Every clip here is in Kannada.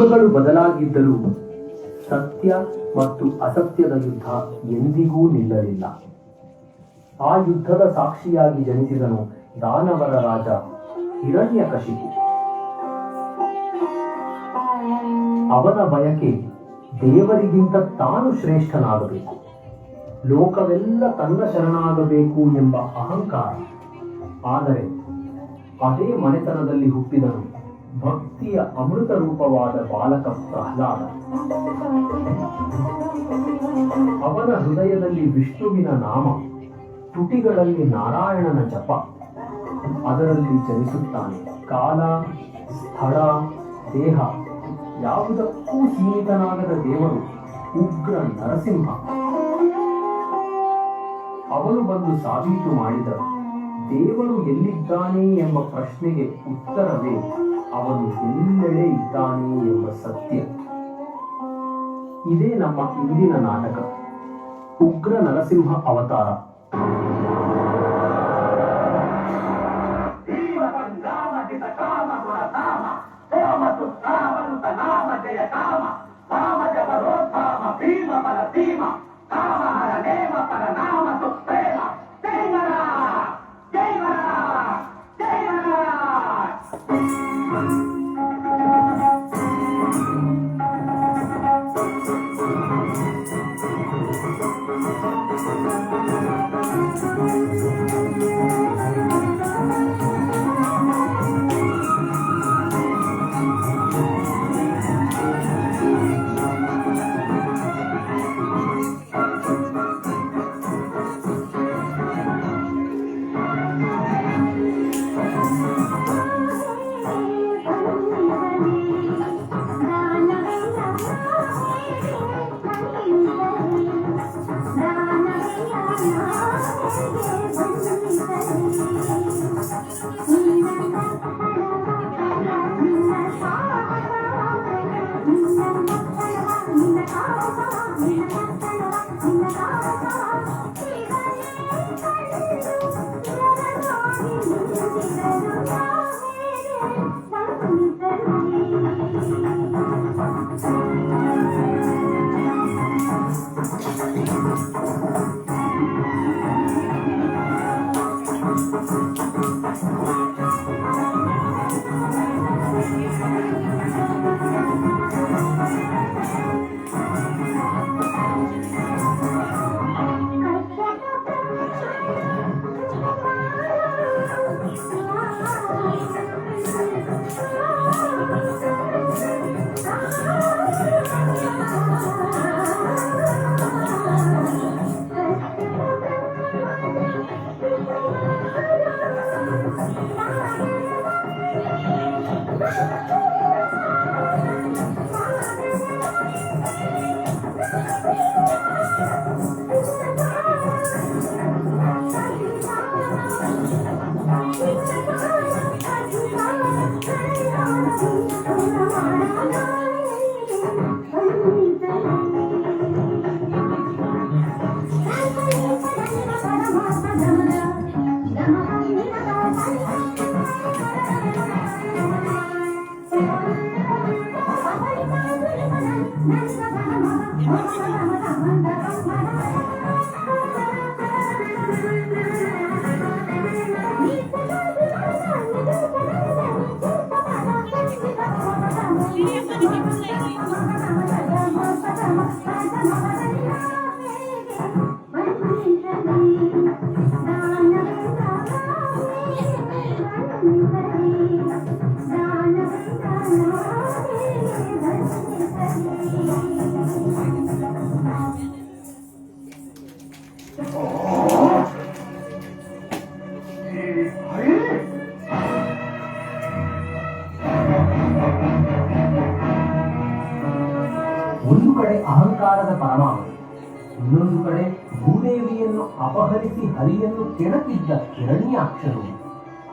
ಯುಗಗಳು ಬದಲಾಗಿದ್ದರೂ ಸತ್ಯ ಮತ್ತು ಅಸತ್ಯದ ಯುದ್ಧ ಎಂದಿಗೂ ನಿಲ್ಲಲಿಲ್ಲ. ಆ ಯುದ್ಧದ ಸಾಕ್ಷಿಯಾಗಿ ಜನಿಸಿದನು ದಾನವರ ರಾಜ ಹಿರಣ್ಯ ಕಶಿಪು. ಅವನ ಬಯಕೆ ದೇವರಿಗಿಂತ ತಾನು ಶ್ರೇಷ್ಠನಾಗಬೇಕು. ಲೋಕವೆಲ್ಲ ತನ್ನ ಶರಣಾಗಬೇಕು ಎಂಬ ಅಹಂಕಾರ. ಆದರೆ ಅದೇ ಮನೆತನದಲ್ಲಿ ಹುಟ್ಟಿದನು ಭಕ್ತಿಯ ಅಮೃತ ರೂಪವಾದ ಬಾಲಕ ಪ್ರಹ್ಲಾದ. ಅವನ ಹೃದಯದಲ್ಲಿ ವಿಷ್ಣುವಿನ ನಾಮ, ತುಟಿಗಳಲ್ಲಿ ನಾರಾಯಣನ ಜಪ. ಅದರಲ್ಲಿ ಜನಿಸುತ್ತಾನೆ ಕಾಲ, ಸ್ಥಳ, ದೇಹ. ಯಾವುದಕ್ಕೂ ಸೀಮಿತನಾಗದ ದೇವರು ಉಗ್ರ ನರಸಿಂಹ. ಅವನು ಬಂದು ಸಾಬೀತು ಮಾಡಿದ, ದೇವರು ಎಲ್ಲಿದ್ದಾನೆ ಎಂಬ ಪ್ರಶ್ನೆಗೆ ಉತ್ತರವೇ ಅವನು ಎಲ್ಲೆಡೆ ಇದ್ದಾನೆ ಎಂಬ ಸತ್ಯ. ಇದೇ ನಮ್ಮ ಇಂದಿನ ನಾಟಕ. ಉಗ್ರ ನರಸಿಂಹ ಅವತಾರ. సమస్త సమదని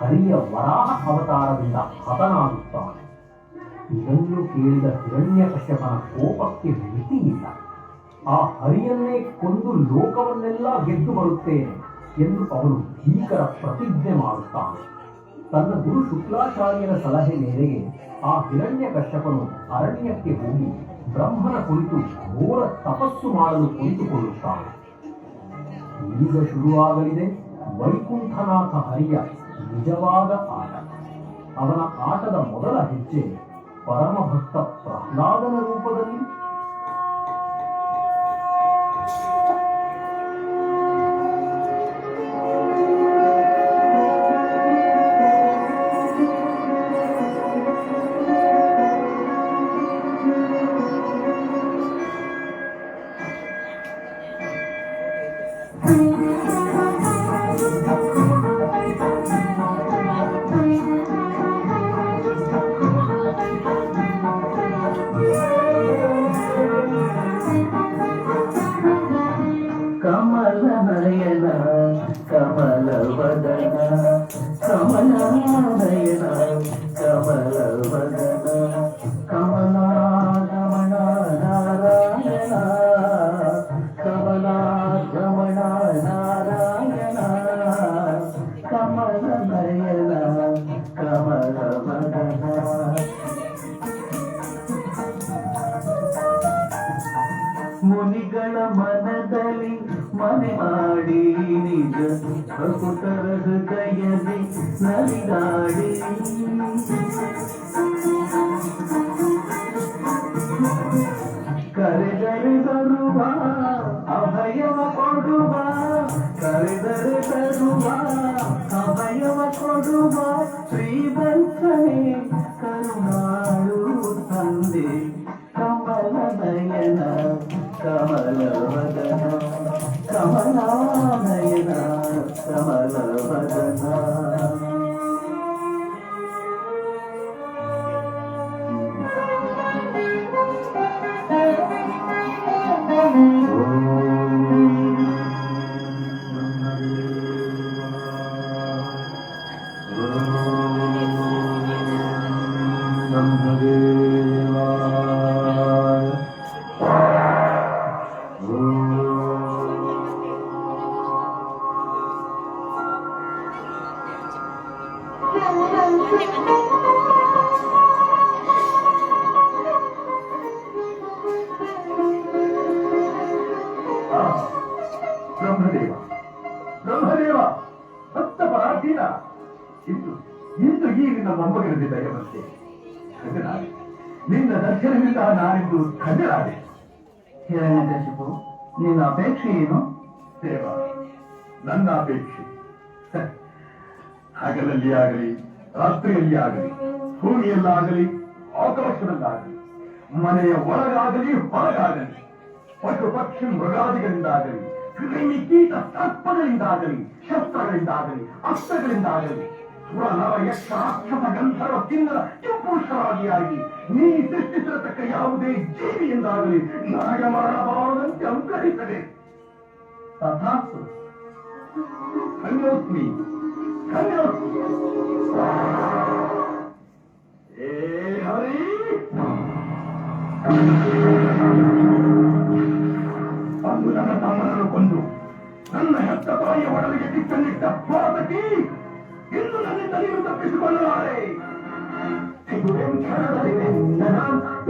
ಹರಿಯ ವರಾಹ ಅವತಾರದಿಂದ ಹತನಾಗುತ್ತಾನೆ. ಇದನ್ನು ಕೇಳಿದ ಹಿರಣ್ಯಕಶ್ಯಪನ ಕೋಪಕ್ಕೆ ಮಿತಿಯಿಲ್ಲ. ಆ ಹರಿಯನ್ನೇ ಕೊಂದು ಲೋಕವನ್ನೆಲ್ಲ ಗೆದ್ದು ಬರುತ್ತೇನೆ ಎಂದು ಅವನು ಭೀಕರ ಪ್ರತಿಜ್ಞೆ ಮಾಡುತ್ತಾನೆ. ತನ್ನ ಗುರು ಶುಕ್ಲಾಚಾರ್ಯರ ಸಲಹೆ ಮೇರೆಗೆ ಆ ಹಿರಣ್ಯ ಕಶ್ಯಪನು ಅರಣ್ಯಕ್ಕೆ ಹೋಗಿ ಬ್ರಹ್ಮನ ಕುರಿತು ಘೋರ ತಪಸ್ಸು ಮಾಡಲು ಕುಳಿತುಕೊಳ್ಳುತ್ತಾನೆ. ಈಗ ಶುರುವಾಗಲಿದೆ ವೈಕುಂಠನಾಥ ಹರಿಯ ನಿಜವಾದ ಆಟ ಅವನ ಆಟದ ಮೊದಲ ಹೆಜ್ಜೆ ಪರಮಭಕ್ತ ಪ್ರಹ್ಲಾದನ ರೂಪದಲ್ಲಿ ಪ್ರಕುತರ ಹೃದಯದಿ ನಲಿದಾಡಿ ಕರೆದರೆ ಬರುವ ಅಭಯವ ಕೊಡುವ ಕರೆದರೆ ಬರುವ ಅಭಯವ ಕೊಡುವ ಶ್ರೀವಂತನೇ ಕರುಣಾಳು ತಂದೆ ಕಮಲ ನಯನ ಕಮಲ ವದನ కమలానయన కమల వదనా 你们。ಆಕಾಶದಲ್ಲಾಗಲಿ ಮನೆಯ ಒಳಗಾಗಲಿ, ಹೊರಗಾಗಲಿ, ಪಶು ಪಕ್ಷಿ ಮೃಗಾದಿಗಳಿಂದಾಗಲಿ, ಕ್ರಿಮಿ ಕೀಟ ಸರ್ಪಗಳಿಂದಾಗಲಿ, ಶಸ್ತ್ರಗಳಿಂದಾಗಲಿ, ಅಸ್ತ್ರಗಳಿಂದಾಗಲಿ ಸುರ ನರ ಯಕ್ಷ ರಾಕ್ಷಸ ಗಂಧರ್ವ ನೀ ಸೃಷ್ಟಿಸಿರತಕ್ಕ ಯಾವುದೇ ಜೀವಿಯಿಂದಾಗಲಿ ನನಗೆ ಮರಣಬಾರದಂತೆ ಅನುಗ್ರಹಿಸದೆ. ತಥಾಸ್ತು. ಕನ್ಯೋಸ್ಮಿ ಧನ್ಯೋಸ್ಮಿ ಏ ಹರಿ ಅಂದು ನನ್ನ ತಮ್ಮನನ್ನು ಕೊಂದು ನನ್ನ ಹೆತ್ತ ತಾಯಿಯ ಒಡಲಿಗೆ ಕಿಚ್ಚನ್ನಿಟ್ಟ ಪಾತಕಿ ಇಂದು ನನ್ನಿಂದ ನೀನು ತಪ್ಪಿಸಿಕೊಳ್ಳಲಾರೆ ಸಿಗುವೆಂ ಕ್ಷಣದಲ್ಲಿ ನಿನ್ನ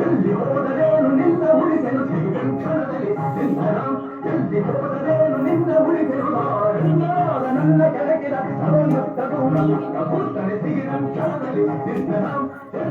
ಎಲ್ಲಿ ಹೋದರೇನು ನಿನ್ನ ಉಳಿಸಲು ಸಿಗುವೆಂ ಕ್ಷಣದಲ್ಲಿ ನಿನ್ನ ಎಲ್ಲಿ ಹೋದರೇನು ನಿನ್ನ ಉಳಿಸಲು ನಾಡಿನಾದ ನನ್ನ ಕೆಳಗಿನ ಸರ್ವಮತ್ತದು ನನ್ನ ಕೂತನೆ ಸಿಗಿದಂ ಕ್ಷಣದಲ್ಲಿ ನಿನ್ನ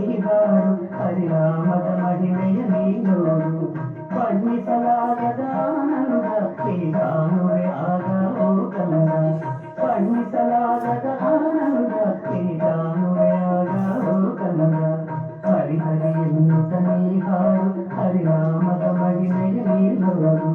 ಮೈಗಾರು ಹರಿರಾಮದ ಮಹಿಮೆಯ ನೀನೋರು ಪಣ್ಣಿಸಲಾಗದ ಆನಂದಕ್ಕೆಗಾನುವೆ ಆಗ ಹೋಗಲ್ಲ ಪಣ್ಣಿಸಲಾಗದ ಆನಂದಕ್ಕೆಗಾನುವೆ ಆಗ ಹೋಗಲ್ಲ ಹರಿಹರಿಯನ್ನು ತನೀಹಾರು ಹರಿರಾಮದ ಮಹಿಮೆಯ ನೀನೋರು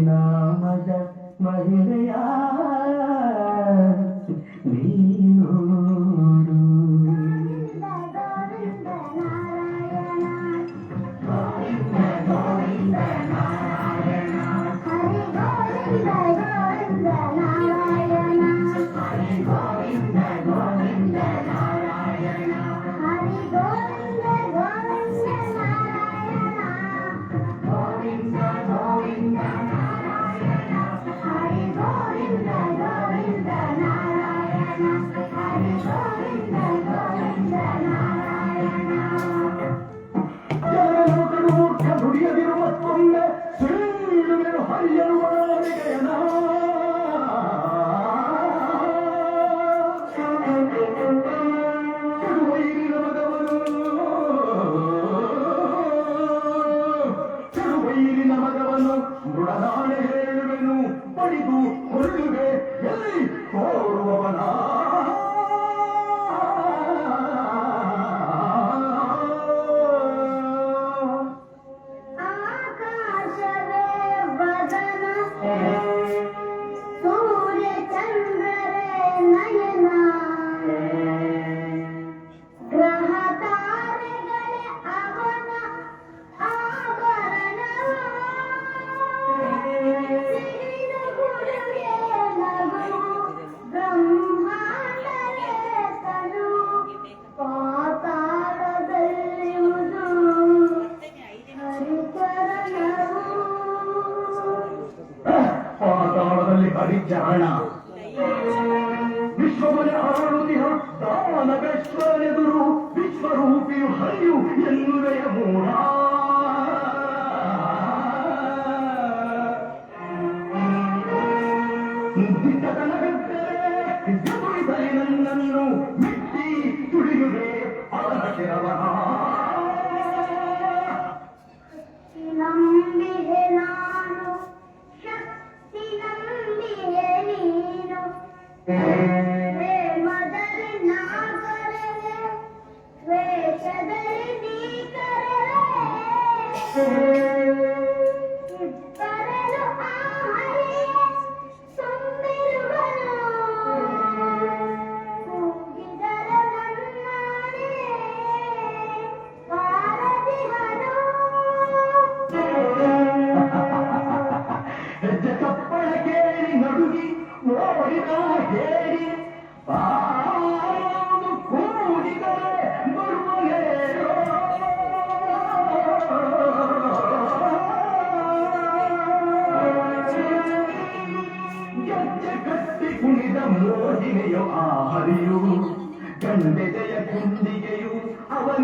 நாமக மகிழையா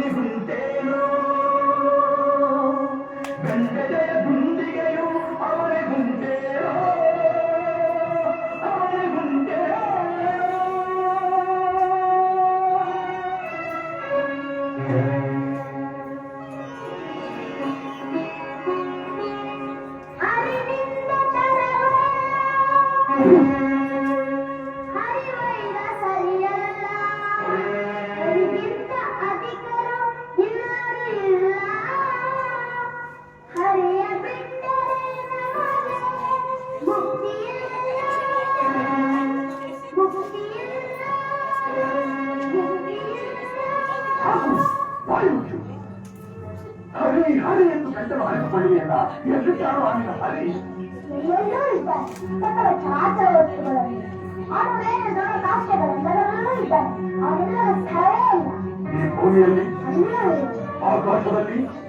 হুলিফুল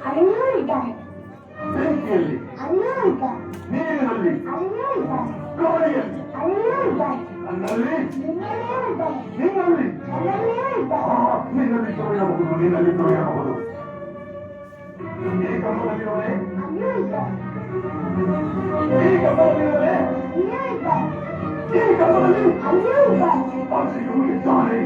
ಅಲ್ಲಿಯೂ ಇದ್ದಾರೆ ಗಾಳಿಯಲ್ಲಿ ಅಲ್ಲಿಯೂ ಇದ್ದಾರೆ ನನ್ನಲ್ಲಿ ನಿನ್ನಲ್ಲಿ ನಿನ್ನಲ್ಲಿ ತೊರೆಯಬಹುದು ಈ I knew He I knew it! I'm sick of you, Donnie!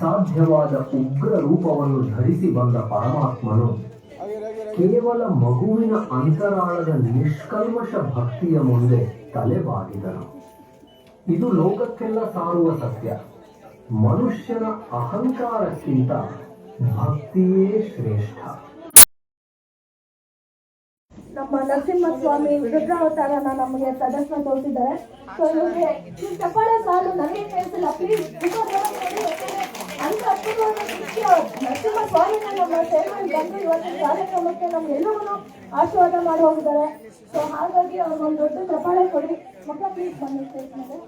ಅಸಾಧ್ಯವಾದ ಉಗ್ರ ರೂಪವನ್ನು ಧರಿಸಿ ಬಂದ ಪರಮಾತ್ಮನು ಕೇವಲ ಮಗುವಿನ ಅಂತರಾಳದ ನಿಷ್ಕಲ್ಮಶ ಭಕ್ತಿಯ ಮುಂದೆ ತಲೆಬಾಗಿದನು. ಇದು ಲೋಕಕ್ಕೆಲ್ಲ ಸಾರುವ ಸತ್ಯ. ಮನುಷ್ಯನ ಅಹಂಕಾರಕ್ಕಿಂತ ಭಕ್ತಿಯೇ ಶ್ರೇಷ್ಠ. ನಮ್ಮ ನರಸಿಂಹಸ್ವಾಮಿ ರುದ್ರಾವತಾರನ ನಮಗೆ ಪ್ರದರ್ಶನ ತೋರಿಸಿದ್ದಾರೆ. ಸೊ ಇವ್ರಿಗೆ ಚಪ್ಪಾಳೆ ಸಾಲು ನನಗೆ ಕೇಳಿಸಿಲ್ಲ. ಪ್ಲೀಸ್ ಅಂತ ದೃಶ್ಯ ನರಸಿಂಹಸ್ವಾಮಿನ ನಮ್ಮ ಸೇವೆಯಲ್ಲಿ ಬಂದು ಇವತ್ತಿನ ಕಾರ್ಯಕ್ರಮಕ್ಕೆ ನಮ್ಗೆಲ್ಲವನ್ನೂ ಆಶೀರ್ವಾದ ಮಾಡಿ ಹೋಗಿದ್ದಾರೆ. ಸೊ ಹಾಗಾಗಿ ಅವ್ರಿಗೊಂದು ದೊಡ್ಡ ಚಪ್ಪಾಳೆ ಕೊಡಿ. ಮಕ್ಕಳ ಪ್ಲೀಸ್ ಬನ್ನಿ ಸ್ಟೇಜ್ ಮೇಲೆ.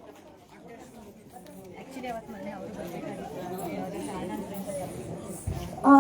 ಆ,